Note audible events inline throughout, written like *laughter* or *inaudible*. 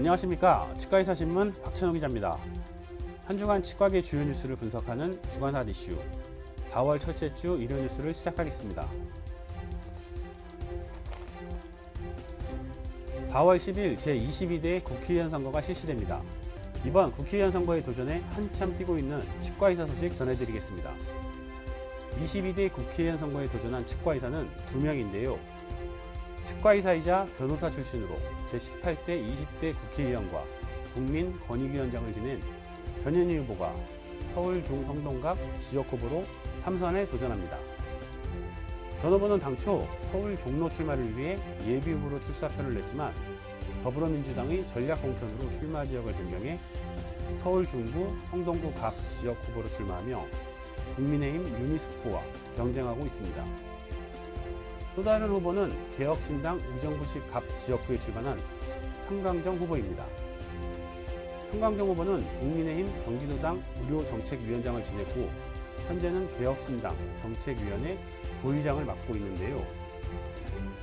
안녕하십니까 치과의사 신문 박찬호 기자입니다. 한 주간 치과계 주요 뉴스를 분석하는 주간 핫 이슈 4월 첫째 주 일요 뉴스를 시작하겠습니다. 4월 10일 제22대 국회의원 선거가 실시됩니다. 이번 국회의원 선거의 도전에 한참 뛰고 있는 치과의사 소식 전해드리겠습니다. 22대 국회의원 선거에 도전한 치과의사는 두 명인데요. 치과의사이자 변호사 출신으로 제18대 20대 국회의원과 국민 권익위원장을 지낸 전현희 후보가 서울 중성동갑 지역 후보로 3선에 도전합니다. 전 후보는 당초 서울 종로 출마를 위해 예비 후보로 출사표를 냈지만 더불어민주당의 전략 공천으로 출마 지역을 변경해 서울 중구 성동구 갑 지역 후보로 출마하며 국민의힘 유니스 후보와 경쟁하고 있습니다. 또 다른 후보는 개혁신당 의정부시 갑 지역구에 출마한 청강정 후보입니다. 청강정 후보는 국민의힘 경기도당 의료정책위원장을 지냈고 현재는 개혁신당 정책위원회 부의장을 맡고 있는데요.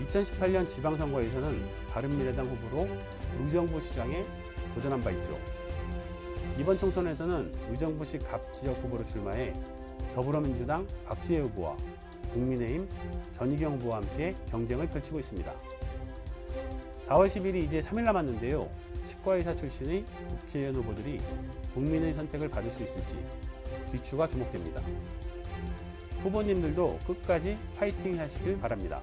2018년 지방선거에서는 바른미래당 후보로 의정부 시장에 도전한 바 있죠. 이번 총선에서는 의정부시 갑 지역 후보로 출마해 더불어민주당 박지혜 후보와 국민의힘 전희경 후보와 함께 경쟁을 펼치고 있습니다. 4월 10일이 이제 3일 남았는데요. 치과의사 출신의 국회의원 후보들이 국민의 선택을 받을 수 있을지 귀추가 주목됩니다. 후보님들도 끝까지 파이팅 하시길 바랍니다.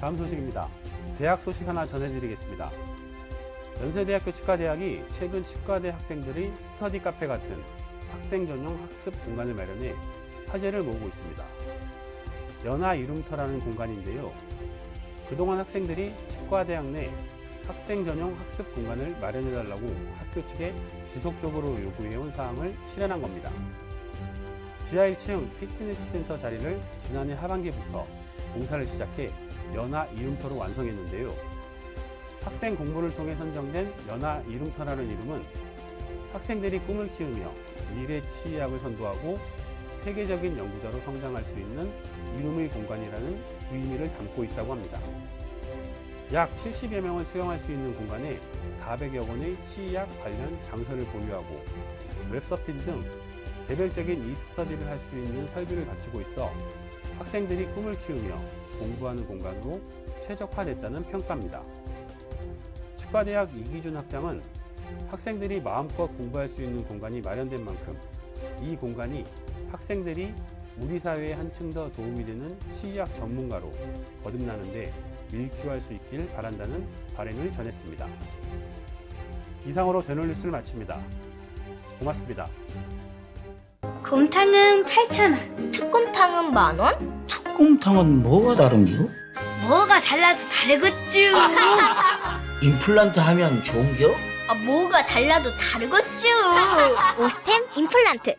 다음 소식입니다. 대학 소식 하나 전해드리겠습니다. 연세대학교 치과대학이 최근 치과대 학생들의 스터디 카페 같은 학생 전용 학습 공간을 마련해 화제를 모으고 있습니다. 연화 이룸터라는 공간인데요. 그동안 학생들이 치과대학 내 학생 전용 학습 공간을 마련해달라고 학교 측에 지속적으로 요구해온 사항을 실현한 겁니다. 지하 1층 피트니스 센터 자리를 지난해 하반기부터 공사를 시작해 연화 이룸터로 완성했는데요. 학생 공부를 통해 선정된 연화 이룸터라는 이름은 학생들이 꿈을 키우며 미래 치의학을 선도하고 세계적인 연구자로 성장할 수 있는 이름의 공간이라는 의미를 담고 있다고 합니다. 약 70여 명을 수용할 수 있는 공간에 400여 권의 치의학 관련 장소를 보유하고 웹서핑 등 개별적인 이스터디를 할 수 있는 설비를 갖추고 있어 학생들이 꿈을 키우며 공부하는 공간으로 최적화됐다는 평가입니다. 치과대학 이기준 학장은 학생들이 마음껏 공부할 수 있는 공간이 마련된 만큼 이 공간이 학생들이 우리 사회에 한층 더 도움이 되는 치의학 전문가로 거듭나는데 일조할 수 있길 바란다는 바람을 전했습니다. 이상으로 대놀 뉴스를 마칩니다. 고맙습니다. 곰탕은 8,000원. 특곰탕은 만 원? 특곰탕은 뭐가 다른겨? 뭐가 달라서 다르겠쥬. *laughs* 임플란트 하면 좋은겨? 아, 뭐가 달라도 다르겠죠. 오스템 임플란트.